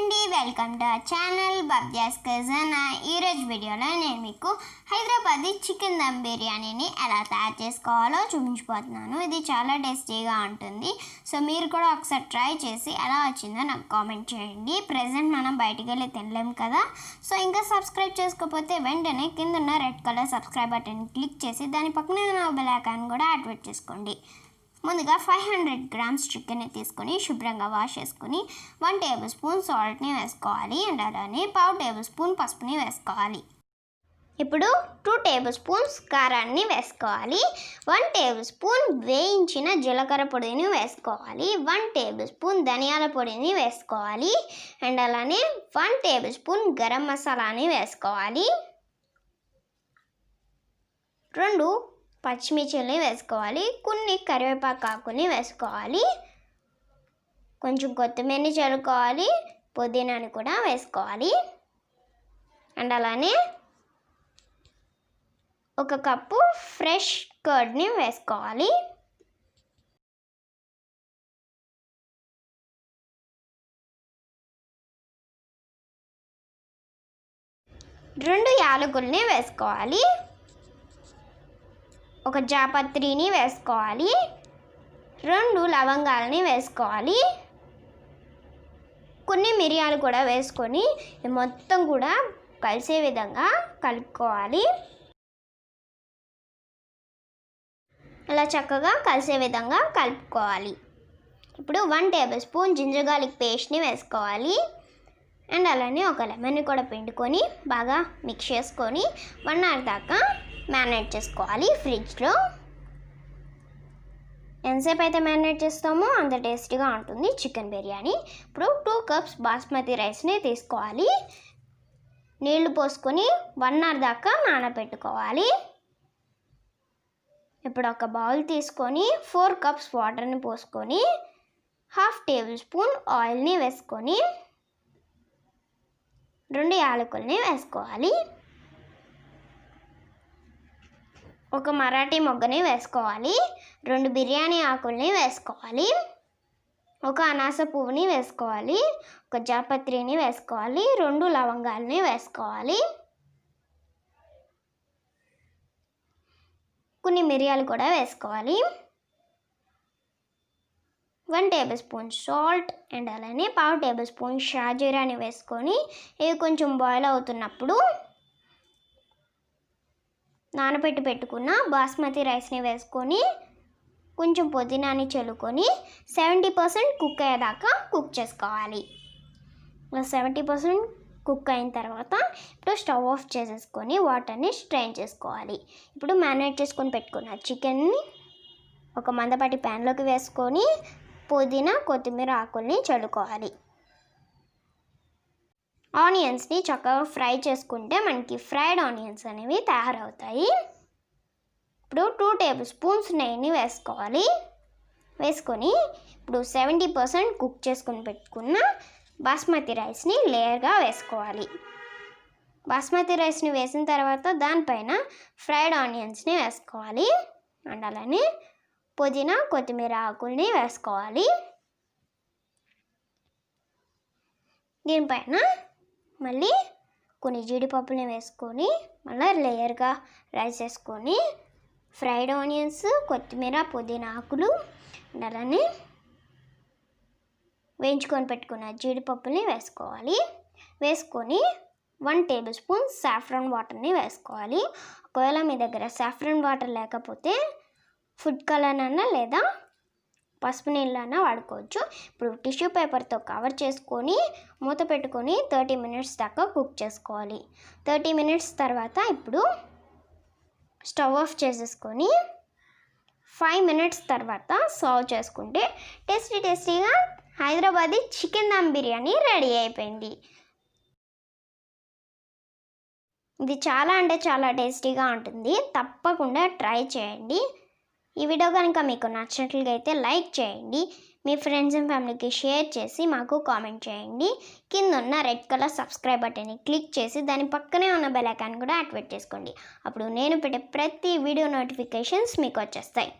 అండి welcome to our channel Babja's cousin ఈరోజు వీడియోలో నేను మీకు హైదరాబాద్ చికెన్ దమ్ బిర్యానీని ఎలా తయారు చేసుకోవాలో చూపించిపోతున్నాను ఇది చాలా టేస్టీగా ఉంటుంది. సో మీరు కూడా ఒకసారి ట్రై చేసి ఎలా వచ్చిందో నాకు కామెంట్ చేయండి. ప్రజెంట్ మనం బయటికి వెళ్ళి తినలేం కదా. సో ఇంకా సబ్స్క్రైబ్ చేసుకోకపోతే వెంటనే కింద ఉన్న red colour subscribe button click చేసి దాని పక్కనే ఉన్న బెల్ ఐకాన్ కూడా యాక్టివేట్ చేసుకోండి. ముందుగా ఫైవ్ హండ్రెడ్ గ్రామ్స్ చికెన్ని తీసుకొని శుభ్రంగా వాష్ చేసుకొని వన్ టేబుల్ స్పూన్ సాల్ట్ని వేసుకోవాలి అండ్ అలానే పావు టేబుల్ స్పూన్ పసుపుని వేసుకోవాలి. ఇప్పుడు టూ టేబుల్ స్పూన్స్ కారాన్ని వేసుకోవాలి. వన్ టేబుల్ స్పూన్ వేయించిన జీలకర్ర పొడిని వేసుకోవాలి. వన్ టేబుల్ స్పూన్ ధనియాల పొడిని వేసుకోవాలి. అండ్ అలానే వన్ టేబుల్ స్పూన్ గరం మసాలాని వేసుకోవాలి. రెండు పచ్చిమిర్చిని వేసుకోవాలి కొన్ని కరివేపాకు ఆకుని వేసుకోవాలి కొంచెం కొత్తిమీరని చల్లుకోవాలి పుదీనాని కూడా వేసుకోవాలి. అండ్ అలానే ఒక కప్పు ఫ్రెష్ కర్డ్ని వేసుకోవాలి. రెండు యాలకుల్ని వేసుకోవాలి. ఒక జాపత్రిని వేసుకోవాలి. రెండు లవంగాలని వేసుకోవాలి. కొన్ని మిరియాలు కూడా వేసుకొని మొత్తం కూడా కలిసే విధంగా కలుపుకోవాలి. అలా చక్కగా కలిసే విధంగా కలుపుకోవాలి. ఇప్పుడు one tablespoon ginger garlic పేస్ట్ని వేసుకోవాలి. అండ్ అలానే ఒక లెమన్ కూడా పిండుకొని బాగా మిక్స్ చేసుకొని వన్ అవర్ దాకా మ్యారినేట్ చేసుకోవాలి ఫ్రిడ్జ్లో ఎంతసేపు అయితే మ్యారినేట్ చేస్తామో అంత టేస్టీగా ఉంటుంది చికెన్ బిర్యానీ. ఇప్పుడు టూ కప్స్ బాస్మతి రైస్ని తీసుకోవాలి. నీళ్ళు పోసుకొని వన్ అవర్ దాకా నానబెట్టుకోవాలి. ఇప్పుడు ఒక బౌల్ తీసుకొని ఫోర్ కప్స్ వాటర్ని పోసుకొని హాఫ్ టేబుల్ స్పూన్ ఆయిల్ని వేసుకొని రెండు యాలకుల్ని వేసుకోవాలి. ఒక మరాఠీ మొగ్గని వేసుకోవాలి. రెండు బిర్యానీ ఆకుల్ని వేసుకోవాలి. ఒక అనాస పువ్వుని వేసుకోవాలి. ఒక జాపత్రిని వేసుకోవాలి. రెండు లవంగాల్ని వేసుకోవాలి. కొన్ని మిరియాలు కూడా వేసుకోవాలి. One tablespoon salt and అలానే పావు టేబుల్ స్పూన్ షాజీరాని వేసుకొని ఇవి కొంచెం బాయిల్ అవుతున్నప్పుడు నానబెట్టి పెట్టుకున్న బాస్మతి రైస్ని వేసుకొని కొంచెం పుదీనాని చల్లుకొని సెవెంటీ పర్సెంట్ కుక్ అయ్యేదాకా కుక్ చేసుకోవాలి. సెవెంటీ పర్సెంట్ కుక్ అయిన తర్వాత ఇప్పుడు స్టవ్ ఆఫ్ చేసేసుకొని వాటర్ని స్ట్రైన్ చేసుకోవాలి. ఇప్పుడు మ్యారినేట్ చేసుకొని పెట్టుకున్న చికెన్ని ఒక మందపాటి ప్యాన్లోకి వేసుకొని పుదీనా కొత్తిమీర ఆకుల్ని చల్లుకోవాలి. ఆనియన్స్ని చక్కగా ఫ్రై చేసుకుంటే మనకి ఫ్రైడ్ ఆనియన్స్ అనేవి తయారవుతాయి. ఇప్పుడు టూ టేబుల్ స్పూన్స్ నెయ్యిని వేసుకోవాలి. వేసుకొని ఇప్పుడు సెవెంటీ పర్సెంట్ కుక్ చేసుకొని పెట్టుకున్న బాస్మతి రైస్ని లేయర్గా వేసుకోవాలి. బాస్మతి రైస్ని వేసిన తర్వాత దానిపైన ఫ్రైడ్ ఆనియన్స్ని వేసుకోవాలి. అండ్ అలానే పుదీనా కొత్తిమీర ఆకుల్ని వేసుకోవాలి. దీనిపైన మళ్ళీ కొన్ని జీడిపప్పుని వేసుకొని మళ్ళీ లేయర్గా రైస్ వేసుకొని ఫ్రైడ్ ఆనియన్స్ కొత్తిమీర పుదీనా ఆకులు అలానే వేయించుకొని పెట్టుకున్న జీడిపప్పుని వేసుకోవాలి. వేసుకొని వన్ టేబుల్ స్పూన్ సాఫ్రాన్ వాటర్ని వేసుకోవాలి. ఒకవేళ మీ దగ్గర సాఫ్రాన్ వాటర్ లేకపోతే ఫుడ్ కలర్ అన్నా లేదా పసుపు నీళ్ళన్నా వాడుకోవచ్చు. ఇప్పుడు టిష్యూ పేపర్తో కవర్ చేసుకొని మూత పెట్టుకొని థర్టీ మినిట్స్ దాకా కుక్ చేసుకోవాలి. థర్టీ మినిట్స్ తర్వాత ఇప్పుడు స్టవ్ ఆఫ్ చేసేసుకొని ఫైవ్ మినిట్స్ తర్వాత సర్వ్ చేసుకుంటే టేస్టీ టేస్టీగా హైదరాబాదీ చికెన్ దమ్ బిర్యానీ రెడీ అయిపోయింది. ఇది చాలా అంటే చాలా టేస్టీగా ఉంటుంది. తప్పకుండా ట్రై చేయండి. ఈ వీడియో కనుక మీకు నచ్చినట్లుగా అయితే లైక్ చేయండి మీ ఫ్రెండ్స్ అండ్ ఫ్యామిలీకి షేర్ చేసి మాకు కామెంట్ చేయండి. కింద ఉన్న రెడ్ కలర్ సబ్స్క్రైబ్ బటన్ని క్లిక్ చేసి దాని పక్కనే ఉన్న బెల్ ఐకాన్ కూడా యాక్టివేట్ చేసుకోండి. అప్పుడు నేను పెట్టే ప్రతి వీడియో నోటిఫికేషన్స్ మీకు వచ్చేస్తాయి.